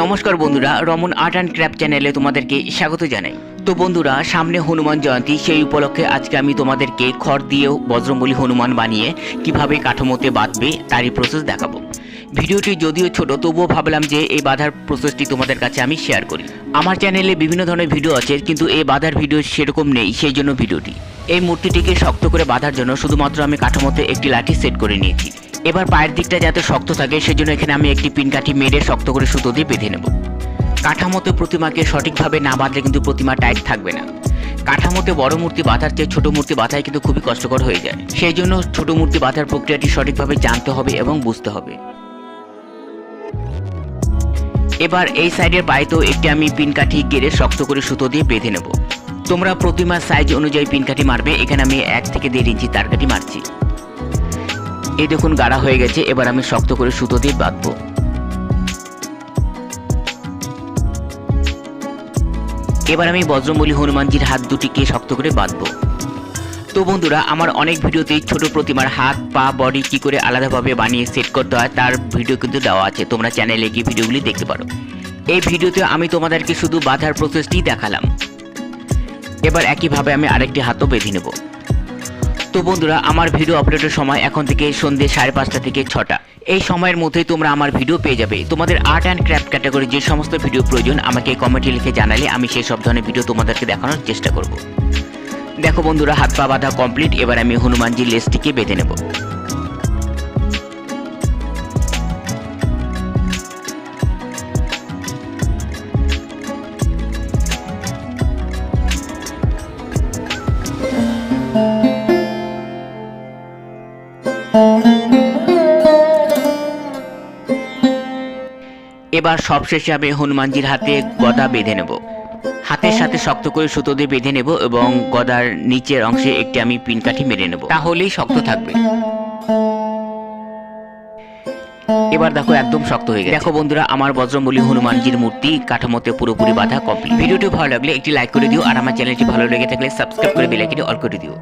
নমস্কার বন্ধুরা, Raman art and craft চ্যানেলে তোমাদেরকে স্বাগত জানাই। তো বন্ধুরা, সামনে হনুমান জয়ন্তী, সেই উপলক্ষে আজকে আমি তোমাদেরকে খড় দিয়েও বজ্রমূলী হনুমান বানিয়ে কীভাবে কাঠামোতে বাঁধবে, তারই প্রসেস দেখাবো। ভিডিওটি যদিও ছোট, তবুও ভাবলাম যে এই বাঁধার প্রসেসটি তোমাদের কাছে আমি শেয়ার করি। আমার চ্যানেলে বিভিন্ন ধরনের ভিডিও আছে, কিন্তু এই বাঁধার ভিডিও সেরকম নেই, সেই জন্য ভিডিওটি। এই মূর্তিটিকে শক্ত করে বাঁধার জন্য শুধুমাত্র আমি কাঠামোতে একটি লাঠি সেট করে নিয়েছি। এবার পায়ের দিকটা যাতে শক্ত থাকে, সেজন্য এখানে আমি একটি পিনকাঠি মেরে শক্ত করে সুতো দিয়ে বেঁধে নেব। কাঠামোতে প্রতিমাকে সঠিকভাবে না বাঁধলে কিন্তু প্রতিমা টাইট থাকবে না। কাঠামোতে বড় মূর্তি বাঁধার চেয়ে ছোট মূর্তি বাঁধাই কিন্তু খুবই কষ্টকর হয়ে যায়। সেই জন্য ছোট মূর্তি বাঁধার প্রক্রিয়াটি সঠিকভাবে জানতে হবে এবং বুঝতে হবে। এবার এই সাইডের পায়েতেও একটি আমি পিনকাঠি গেড়ে শক্ত করে সুতো দিয়ে বেঁধে নেব। তোমরা প্রতিমার সাইজ অনুযায়ী পিনকাঠি মারবে। এখানে আমি এক থেকে দেড় ইঞ্চি তারকাঠি মারছি। এই দেখুন গাঢ়া হয়ে গেছে, এবার আমি শক্ত করে সুতো দিয়ে বাঁধবো। এবার আমি বজ্রমূলী হনুমানজির হাত দুটিকে শক্ত করে বাঁধবো। তো বন্ধুরা, আমার অনেক ভিডিওতেই ছোট প্রতিমার হাত, পা বডি কি করে আলাদাভাবে বানিয়ে সেট করতে হয়, তার ভিডিও কিন্তু দেওয়া আছে। তোমরা চ্যানেলে গিয়ে ভিডিওগুলি দেখতে পারো। এই ভিডিওতে আমি তোমাদেরকে শুধু বাঁধার প্রসেসটি দেখালাম। এবার একইভাবে আমি আরেকটি হাতও বেঁধে নেব। তো বন্ধুরা, আমার ভিডিও আপলোডের সময় এখন থেকে সন্ধ্যে সাড়ে পাঁচটা থেকে ছটা। এই সময়ের মধ্যেই তোমরা আমার ভিডিও পেয়ে যাবে। তোমাদের আর্ট অ্যান্ড ক্রাফট ক্যাটাগরি যে সমস্ত ভিডিও প্রয়োজন, আমাকে কমেন্টে লিখে জানালে আমি সেই সব ধরনের ভিডিও তোমাদেরকে দেখানোর চেষ্টা করব। দেখো বন্ধুরা, হাত পা বাঁধা কমপ্লিট এবার আমি হনুমানজির লেসটিকে বেঁধে নেব। এবার সবশেষে আমি হনুমানজির হাতে গদা বেঁধে নেব। হাতের সাথে শক্ত করে সুতো দিয়ে বেঁধে নেব এবং গদার নিচের অংশে একটি আমি পিনকাঠি মেরে নেব। তাহলেই শক্ত থাকবে। এবার দেখো একদম শক্ত হয়ে গেছে। দেখো বন্ধুরা, আমার বজ্রমূলী হনুমানজির মূর্তি কাঠামোতে পুরোপুরি বাঁধা কমপ্লিট ভিডিওটি ভালো লাগলে একটি লাইক করে দিও আর আমার চ্যানেলটি ভালো লেগে থাকলে সাবস্ক্রাইব করে বেলাইকিটি অল করে দিও।